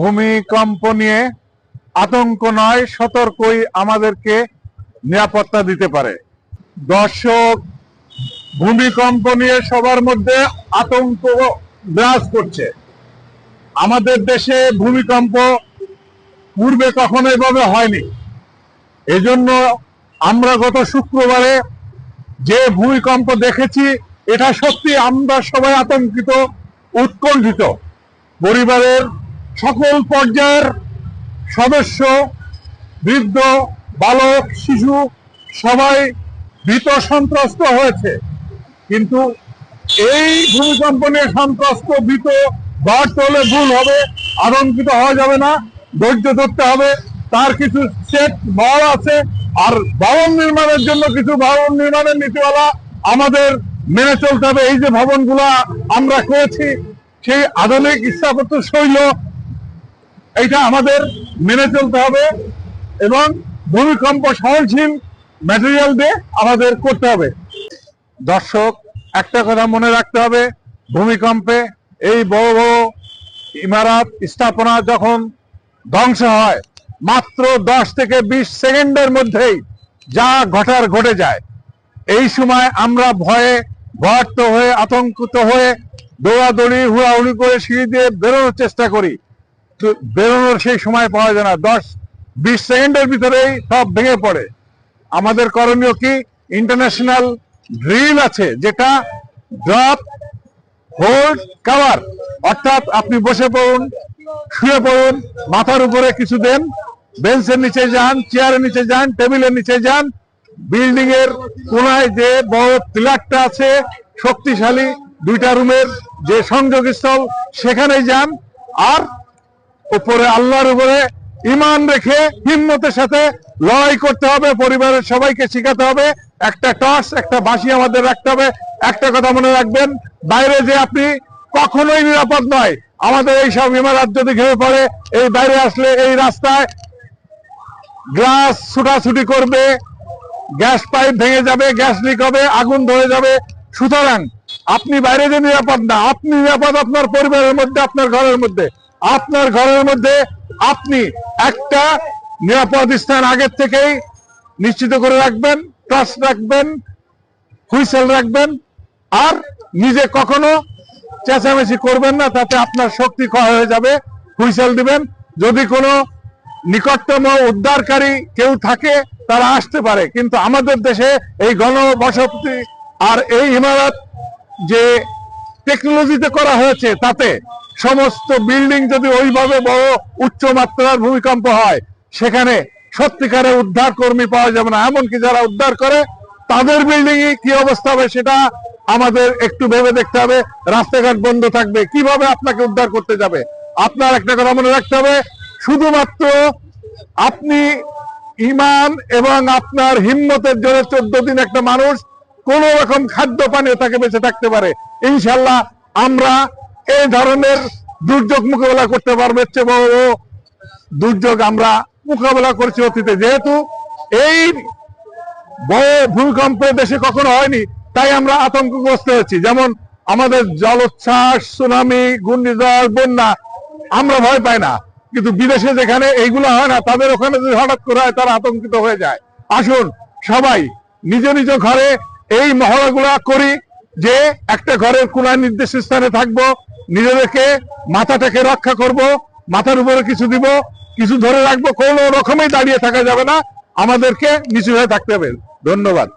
ভূমিকম্প নিয়ে আতঙ্ক নয়, সতর্কই আমাদেরকে নিরাপত্তা দিতে পারে। দর্শক, ভূমিকম্প নিয়ে সবার মধ্যে আতঙ্ক বিরাজ করছে। আমাদের দেশে ভূমিকম্প পূর্বে কখনো এভাবে হয়নি। এজন্য আমরা গত শুক্রবারে যে ভূমিকম্প দেখেছি, এটা সত্যি আমরা সবাই আতঙ্কিত, উৎকণ্ঠিত। পরিবারের সকল পর্যায়ের সদস্য, বৃদ্ধ, বালক, শিশু সবাই ভীত সন্ত্রস্ত হয়েছে। কিন্তু এই ভূমিকম্প নিয়ে সন্ত্রস্ত, ভীত বাড়তে হলে ভুল হবে, আতঙ্কিত হওয়া যাবে না, ধৈর্য ধরতে হবে। তার কিছু সেট ভবন আছে, আর ভবন নির্মাণের জন্য কিছু ভবন নির্মাণের নীতিমালা আমাদের মেনে চলতে হবে। এই যে ভবনগুলা আমরা করেছি, সেই আধুনিক স্থাপত্য শৈল এটা আমাদের মেনে চলতে হবে এবং ভূমিকম্প সহনশীল ম্যাটেরিয়াল দিয়ে আমাদের করতে হবে। দর্শক, একটা কথা মনে রাখতে হবে, ভূমিকম্পে এই বড় বড় ইমারত স্থাপনা যখন ধ্বংস হয়, মাত্র দশ থেকে বিশ সেকেন্ডের মধ্যেই যা ঘটার ঘটে যায়। এই সময় আমরা ভয়ে ভয়ার্ত হয়ে, আতঙ্কিত হয়ে দৌড়াদৌড়ি, হুড়াহুড়ি করে সিঁড়ি দিয়ে বেরোনোর চেষ্টা করি। বেরোনোর সেই সময় পাওয়া যায় না। দশ, বিশ সেকেন্ডের ভিতরেই সব ভেঙে পড়ে। আমাদের করণীয় কি? ইন্টারন্যাশনাল ড্রিল আছে, যেটা ড্রপ হোল্ড কাভার অর্থাৎ আপনি বসে পড়ুন, শুয়ে পড়ুন, মাথার উপরে কিছু দেন, বেঞ্চের নিচে যান, চেয়ারের নিচে যান, টেবিলের নিচে যান বিল্ডিং এর কোনায় যে বড় পিলারটা আছে, শক্তিশালী দুইটা রুমের যে সংযোগ স্থল সেখানে যান। আর উপরে আল্লাহর উপরে ইমান রেখে হিম্মতের সাথে লড়াই করতে হবে, পরিবারের সবাইকে শিখাতে হবে, একটা টর্চ, একটা বাঁশি আমাদের রাখতে হবে। একটা কথা মনে রাখবেন, বাইরে যে আপনি কখনোই নিরাপদ নয়। আমাদের এই সব ইমারত যদি ঘেরে পড়ে, এই বাইরে আসলে এই রাস্তায় গ্লাস ছুটাছুটি করবে, গ্যাস পাইপ ভেঙে যাবে, গ্যাস লিক হবে, আগুন ধরে যাবে। সুতরাং আপনি বাইরে যে নিরাপদ না, আপনি নিরাপদ আপনার পরিবারের মধ্যে, আপনার ঘরের মধ্যে। আপনার ঘরের মধ্যে আপনি একটা নিরাপদ স্থান আগের থেকেই নিশ্চিত করে রাখবেন টর্চ রাখবেন, হুইসেল রাখবেন, আর নিজে কখনো চেঁচামেচি করবেন না, তাতে আপনার শক্তি ক্ষয় হয়ে যাবে, হুইসেল দিবেন। যদি কোনো নিকটতম উদ্ধারকারী কেউ থাকে, তারা আসতে পারে। কিন্তু আমাদের দেশে এই গণবসতি আর এই ইমারত যে টেকনোলজিতে করা হয়েছে, তাতে সমস্ত বিল্ডিং যদি ওইভাবে বড় উচ্চ মাত্রার ভূমিকম্প হয়, সেখানে সত্যিকারে উদ্ধার কর্মী পাওয়া যাবে না। এমনকি যারা উদ্ধার করে, তাদের বিল্ডিং এ কি অবস্থা হবে সেটা আমাদের একটু ভেবে দেখতে হবে। রাস্তাঘাট বন্ধ থাকবে, কীভাবে আপনাকে উদ্ধার করতে যাবে? আপনার একটা কথা মনে রাখতে হবে, শুধুমাত্র আপনি ইমান এবং আপনার হিম্মতের জন্য চোদ্দ দিন একটা মানুষ কোন রকম খাদ্য পানীয় তাকে বেঁচে থাকতে পারে। ইনশাল্লাহ আমরা এই ধরনের দুর্যোগ মোকাবেলা করতে পারবে চেয়ে বড় দুর্যোগ আমরা মোকাবেলা করেছি অতীতে। যেহেতু এই বড় ভূমিকম্প দেশে কখনো হয়নি, তাই আমরা আতঙ্কগ্রস্ত হয়েছি। যেমন আমাদের জলোচ্ছ্বাস, সুনামি, ঘূর্ণিঝড়, বন্যা আমরা ভয় পাই না। কিন্তু বিদেশে যেখানে এইগুলো হয় না, তাদের ওখানে যদি হঠাৎ করে হয়, তারা আতঙ্কিত হয়ে যায়। আসুন সবাই নিজ নিজ ঘরে এই মহড়াগুলা করি যে একটা ঘরের কোনায় নির্দিষ্ট স্থানে থাকব নিজেদেরকে মাথাটাকে রক্ষা করব, মাথার উপরে কিছু দিব, কিছু ধরে রাখব, কোনো রকমেই দাঁড়িয়ে থাকা যাবে না। আমাদেরকে নিচু হয়ে থাকতে হবে। ধন্যবাদ।